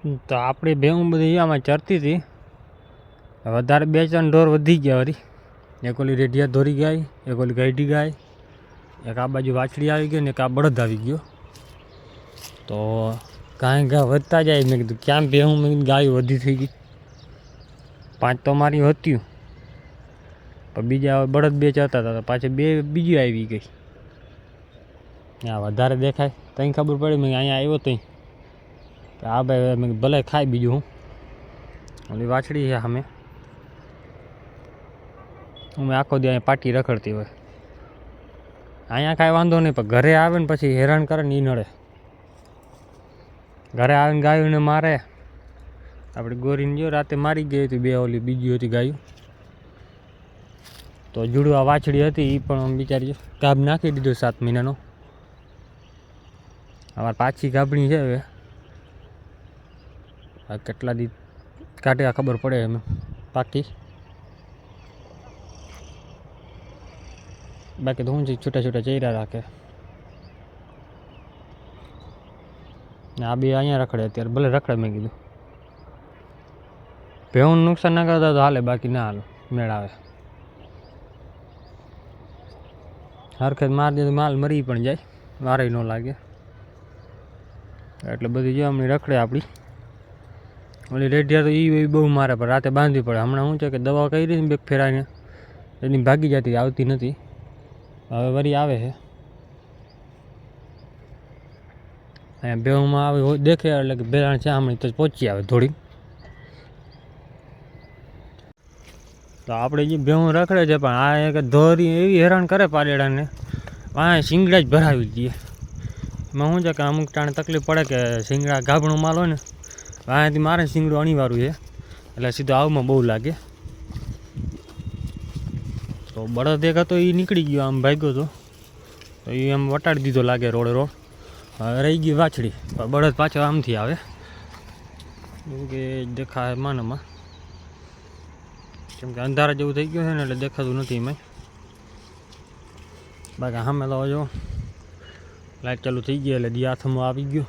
તો આપણી ભેહું બધી આમાં ચરતી હતી. વધારે બે ત્રણ ઢોર વધી ગયા વળી એક ઓલી રેઢિયા ધોરી ગાય, એક ઓલી ગાયડી ગાય, એક આ બાજુ વાછડી આવી ગઈ ને એક આ બળદ આવી ગયો. તો કાંઈ ગાય વધતા જાય મેં કીધું, ક્યાં ભેહું? મેં કીધું, ગાય વધી થઈ ગઈ. પાંચ તો મારી હતી. પણ બીજા બળદ બે ચરતા હતા પાછી બે બીજી આવી ગઈ. આ વધારે દેખાય તઈ ખબર પડી, મેં અહીંયા આવ્યો તઈ તો આ ભાઈ ભલે ખાય બીજું હું. ઓલી વાછડી છે અમે અમે આખો દી અહીંયા પાટી રખડતી હોય. અહીંયા કાંઈ વાંધો નહીં, પણ ઘરે આવે ને પછી હેરાન કરે ને એ નડે. ઘરે આવીને ગાયોને મારે. આપણે ગોરીને જો રાતે મારી ગઈ હતી બે ઓલી, બીજી હતી ગાયું. તો જુડવા વાછડી હતી એ પણ બિચારી ગાભ નાખી દીધો સાત મહિનાનો. અમારે પાછી ગાભણી છે હવે. આ કેટલા દી કાઢ્યા ખબર પડે એમ પાકી. બાકી તો હું છે છૂટા છૂટા ચહેરા રાખે. ને આ બે અહીંયા રખડે અત્યારે, ભલે રખડે મેં કીધું. ભેહું નુકસાન ના કરતા તો હાલે, બાકી ના હાલે મેળ આવે હરખત માર દે તો માલ મરી પણ જાય વારે ન લાગે. એટલે બધી જો આમની રખડે આપણી. ઓલી રેઢિયા તો એ બહુ મારે, પણ રાતે બાંધવી પડે. હમણાં શું છે કે દવા કરી ને બેગ ફેરાઈને, એની ભાગી જતી, આવતી નથી. હવે વરી આવે છે. અહીંયા બેહુમાં આવે દેખે એટલે કે બેરાણ છે હમણાં તો પહોંચી આવે થોડી તો આપણે જે બેહું રખડે છે, પણ આ એક ધોરી એવી હેરાન કરે પાડેડાને આ શિંગડા જ ભરાવી દઈએ એમાં શું છે કે અમુક ટાણે તકલીફ પડે કે શિંગડા ગાભણું માલ હોય ને અહીંયાથી મારે શિંગડું અનિવાર્યું છે. એટલે સીધો આવમાં બહુ લાગે. તો બળદ એક હતો એ નીકળી ગયો, આમ ભાગ્યો હતો તો એ આમ વટાડી દીધો લાગે રોડ રોડ. રહી ગઈ વાછડી. પણ બળદ પાછો આમથી આવે. એવું કે દેખાય માનામાં. કેમ કે અંધારા જેવું થઈ ગયું છે ને એટલે દેખાતું નથી એમાં બાકી સામે તો જો લાઇટ ચાલુ થઈ ગઈ એટલે દી હાથમાં આવી ગયો.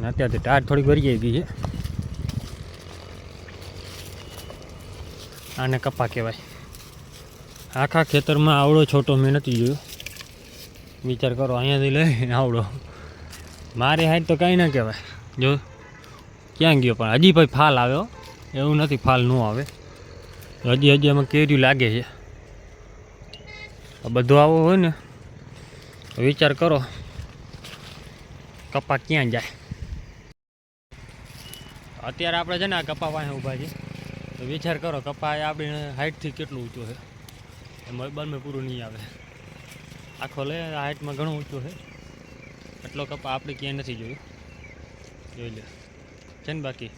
અને અત્યારે ટાયર થોડીક ભરી ગઈ છે. આને કપા કહેવાય. આખા ખેતરમાં આવડો છોટો મેં નથી જોયો. વિચાર કરો, અહીંયાથી લઈને આવડો. મારી હાઈટ તો કાંઈ ના કહેવાય. જો, ક્યાં ગયો પણ? હજી ભાઈ ફાલ આવ્યો. એવું નથી, ફાલ ન આવે. હજી હજી એમાં કેર્યું લાગે છે. આ બધું આવો હોય ને, વિચાર કરો. કપા ક્યાં જાય? અત્યારે આપણે છે ને આ કપા પાસે ઊભા છે તો વિચાર કરો, કપા આપણી હાઇટથી કેટલું ઊંચું છે? એમાં બંને પૂરું નહીં આવે. આખો લે, આ હાઈટમાં ઘણું ઊંચું છે. એટલો કપા આપણે ક્યાંય નથી જોયું. જોઈ લે. છે ને બાકી?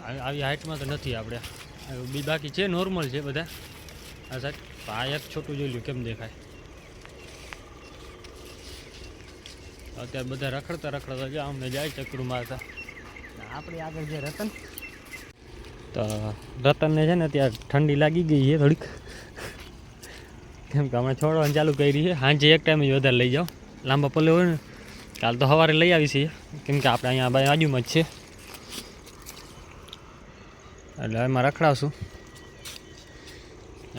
આવી હાઈટમાં તો નથી આપણે. બી બાકી છે, નોર્મલ છે બધા. આ સાહેબ આ એક છોટું જોઈ લ્યું, કેમ દેખાય? અત્યારે બધા રખડતા રખડતા જાય અમને જાય ચકડું મારતા. આપણી આગળ જે રતન. તો રતનને છે ને ત્યાં ઠંડી લાગી ગઈ છે થોડીક. કેમ કે અમે છોડવાનું ચાલુ કરી છે. સાંજે એક ટાઈમ જ વધારે લઈ જાઓ. લાંબા પલ્લે હોય ને કાલ તો સવારે લઈ આવી છીએ. કેમ કે આપણે અહીંયા બાજુમાં જ છે. એટલે એમાં રખડાવશું.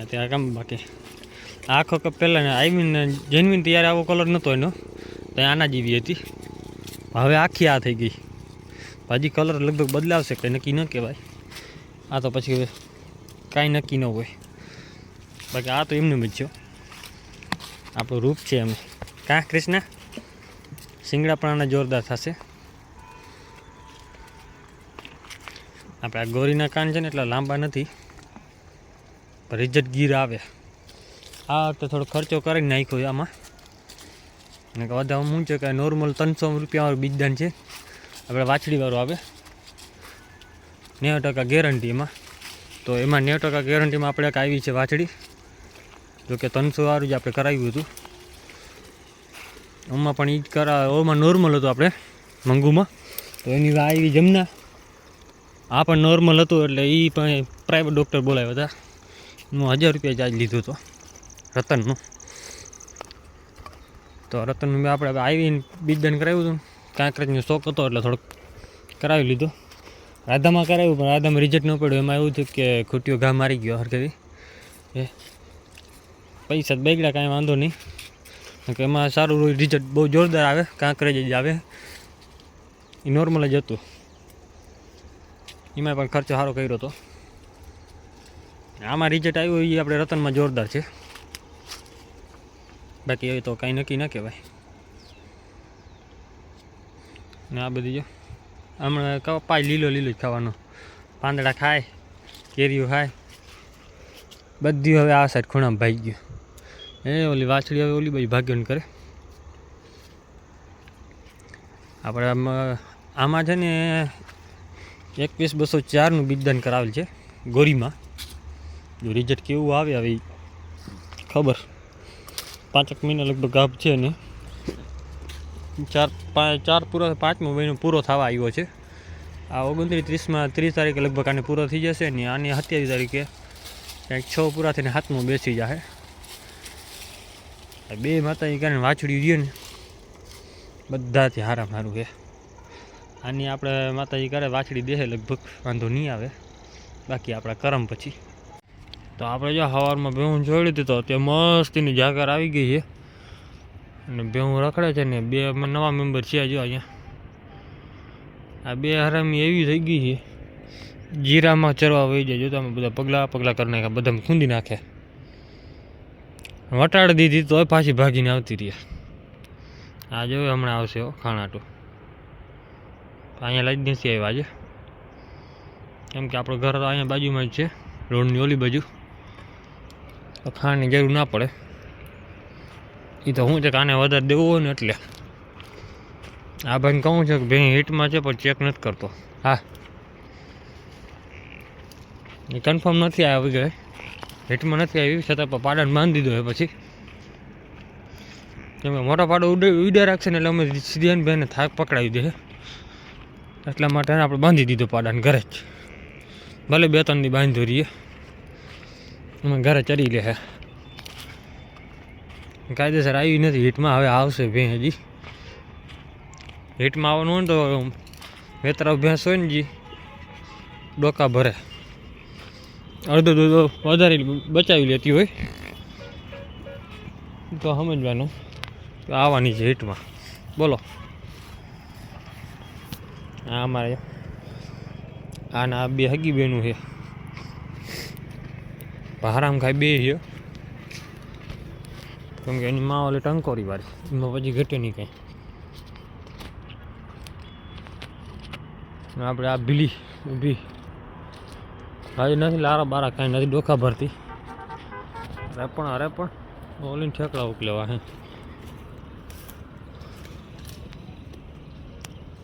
અત્યારે કેમ બાકી. આખો કપ પહેલાં આઈમીન જેનવીન ત્યારે આવો કલર નહોતો એનો. તો આના જેવી હતી. હવે આખી આ થઈ ગઈ. ભાજી કલર લગભગ બદલાવશે, કંઈ નક્કી ન કહેવાય. આ તો પછી કાંઈ નક્કી ન હોય. બાકી આ તો એમને જ છે આપણું રૂપ છે એમ કાં કૃષ્ણ? આના જોરદાર થશે. આપણે આ ગોરીના કાન છે ને એટલા લાંબા નથી. પણ રિઝલ્ટ ગીર આવે. આ વખતે થોડો ખર્ચો કરીને નાખ્યો આમાં. અને કે વધારે શું છે કે નોર્મલ ત્રણસો રૂપિયાવાળું બીજદાન છે. આપણે વાછડીવાળું આવે. નેવું ટકા ગેરંટીમાં તો એમાં નેવું ટકા ગેરંટીમાં આપણે આવી છે વાછડી. જોકે ત્રણસો વાળું જ આપણે કરાવ્યું હતું. ઓમાં પણ એ જ કરા, ઓમાં નોર્મલ હતું આપણે, મંગુમાં. તો એની આવી જમના. આ પણ નોર્મલ હતું એટલે એ પણ પ્રાઇવેટ ડૉક્ટર બોલાવ્યા હતા. હું હજાર રૂપિયા ચાર્જ લીધો હતો. રતનનું. તો રતનનું મેં આપણે આવીને બીજદાન કરાવ્યું હતું. કાંકરેજનો શોખ હતો એટલે થોડોક કરાવી લીધું. રાધામાં કરાવ્યું, પણ રાધામાં રિઝલ્ટ ન પડ્યું. એમાં એવું થયું કે ખૂટીઓ ઘા મારી ગયો હરકેવી એ પૈસા બગડ્યા, કાંઈ વાંધો નહીં. કે એમાં સારું રિઝલ્ટ બહુ જોરદાર આવે કાંકરેજ જ આવે. એ નોર્મલ જ હતું. એમાં પણ ખર્ચો સારો કર્યો હતો આમાં રિઝલ્ટ આવ્યું એ આપણે રતનમાં જોરદાર છે. બાકી એ તો કાંઈ નક્કી ન કહેવાય. ને આ બધી જો, હમણાં કપાય લીલો લીલો જ ખાવાનો. પાંદડા ખાય, કેરીઓ ખાય. બધી હવે આ સાઈડ ખૂણામાં ભાગી ગયું. એ ઓલી વાછડી હવે ઓલી બાજુ ભાગ્યન કરે. આપણે આમાં આમાં છે ને એકવીસ બસો ચારનું બીજદાન કરાવેલ છે ગોરીમાં. જો રિઝલ્ટ કેવું આવે હવે ખબર. પાંચેક મહિના લગભગ ગાભ છે ને. ચાર પાંચ ચાર પૂરો પાંચમો મહિનો પૂરો થવા આવ્યો છે. આ ઓગણત્રીસ, ત્રીસમાં, ત્રીસ તારીખે લગભગ આને પૂરો થઈ જશે ને આની સત્યાવીસ તારીખે કંઈક છ પૂરા થઈને હાથમાં બેસી જશે બે માતાજી કારણે વાછડી રહ્યો ને. બધાથી હારામ સારું છે આની આપણે માતાજી કરે વાછડી દેહે લગભગ, વાંધો નહીં આવે. બાકી આપણા કરમ પછી. તો આપણે જો સવારમાં ભેહું જોડી દીધો તે મસ્તીની જાગર આવી ગઈ છે. અને ભેહું રખડે છે ને બે નવા મેમ્બર છે જો અહીંયા. આ બે હરામી એવી થઈ ગઈ છે. જીરામાં ચરવા વહી જાય જો તમે બધા પગલાં પગલાં કરી નાખ્યા બધા ખૂંદી નાખે. વટાડી દીધી તોય પાછી ભાગીને આવતી રહી. આ જો હમણાં આવશે ખાણાટું. અહીંયા લઈ જ નથી આવ્યા આજે. કેમ કે આપણું ઘર અહીંયા બાજુમાં જ છે, રોડની ઓલી બાજુ. તો ખાવાની જરૂર ના પડે. એ તો હું છે કાને વધારે દેવું હોય ને એટલે. આ ભાઈને કહું છે કે ભાઈ હિટમાં છે પણ ચેક નથી કરતો. હા. એ કન્ફર્મ નથી આવી ગઈ હિટમાં નથી આવી છતાં પણ પાડાને બાંધી દીધો એ પછી. કેમ મોટા પાડો ઉડે ઉડે રાખશે ને એટલે અમે સિદ્ધિયાન ભાઈને થાક પકડાવી દે એટલા માટે આપણે બાંધી દીધો પાડાને ઘરે જ. ભલે બે ત્રણ દી બાંધો રહીએ. અમે ઘરે ચડી લે કાયદેસર આવી નથી, હીટમાં હવે આવશે ભેં હજી. હીટમાં આવવાનું હોય ને તો વેતરા ભેંસ હોય ને જી, ડોકા ભરે. અડધો દૂધ વધારે બચાવી લેતી હોય. તો સમજવાનું, તો આવવાની છે હીટમાં. બોલો. આ અમારે આના બે હગી બેનું છે. હરામ ખાય બે છે. કેમ કે એની માં ઓલી ટંકોરી વાર એમાં પછી ઘટે નહીં કાંઈ. આપણે આ ભીલી ઊભી. હજી નથી, લારા બારા કાંઈ નથી, ડોખા ભરતી. અરે પણ અરે પણ. ઓલીને ઠેકડા ઉકલેવા હે.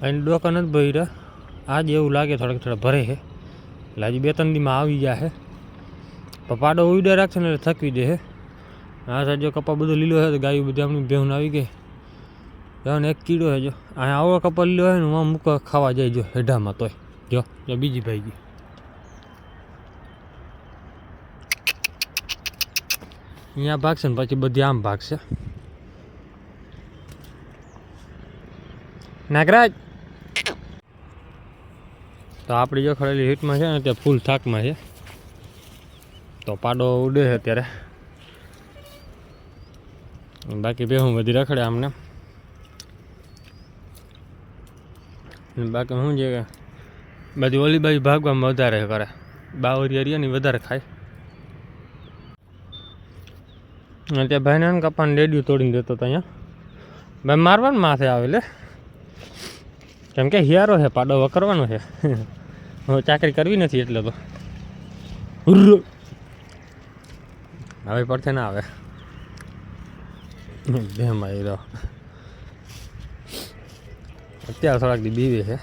અહીં ડોકા નથી રહ્યા આજ એવું લાગે થોડાક થોડા ભરે છે. એટલે હજી બે ત્રણ દીમાં આવી ગયા છે. પણ પાડો ઉડે રાખશે ને થકવી દે હે. આ સાહેબ, જો કપા બધો લીલો છે તો ગાયું બધી આમની બેહુન આવી ગઈ. જો ને એક કીડો છે, જો. અહીંયા આવો કપા લીલો હોય ને, હું મૂકવા ખાવા જાય, જો, હેઢામાં તોય. જો જો બીજી ભાઈ ગઈ. અહીંયા ભાગશે ને, પછી બધી આમ ભાગશે. નાગરાજ! તો આપણી જો ખરેલી હિટમાં છે ને તે ફૂલ થાકમાં છે. તો પાડો ઉડે છે અત્યારે. બાકી બેહું બધી રખડે આમને. બાકી શું છે કે બધી ઓલી બાજુ ભાગવામાં વધારે કરે. બાવરી હરિયાની વધારે ખાય. ત્યાં ભાઈને ને કપાને રેડિયું તોડીને દેતો હતો અહીંયા. ભાઈ મારવાનું માથે આવે લે. કેમ કે હિયારો છે પાડો વકરવાનો છે. હું ચાકરી કરવી નથી એટલે તો. હવે પડશે ના આવે બે મારી અત્યારે થોડાક દી બીવે છે